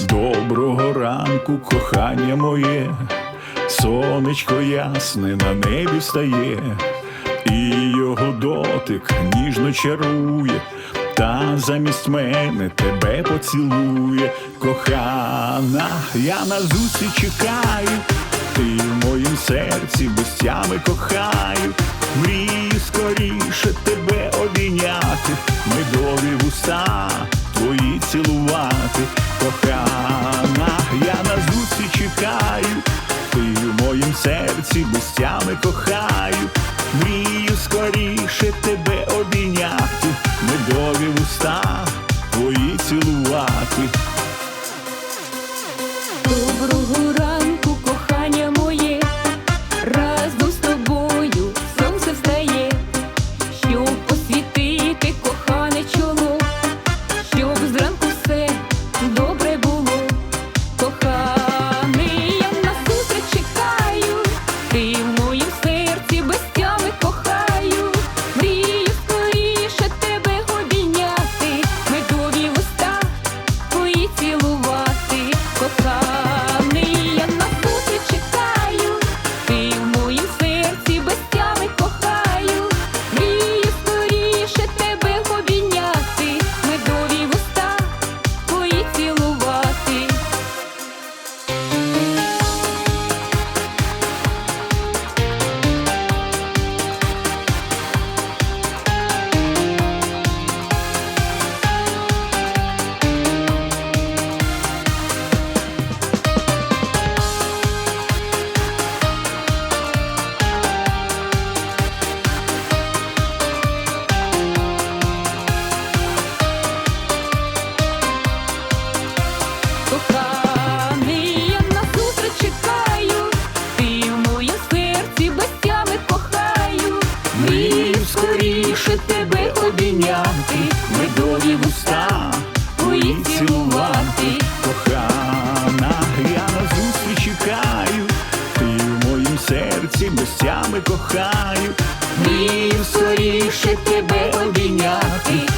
Доброго ранку, кохання моє, сонечко ясне на небі встає, і його дотик ніжно чарує, та замість мене тебе поцілує, кохана, я на зустріч чекаю, ти в моїм серці без тями кохаю, вуста твої цілувати, кохана, я на зустріч чекаю, ти в моїм серці бустями кохаю, мрію скоріше тебе обійняти, медові вуста твої цілувати. Ти в моїм серці без кохаю, мрію скоріше тебе обійняти, медові вуста твої цілувати, скоріше тебе обійняти, медові вуста твої цілувати. Кохана, я на зустріч чекаю, ти в моїм серці безтями кохаю, Мрію скоріше тебе обійняти,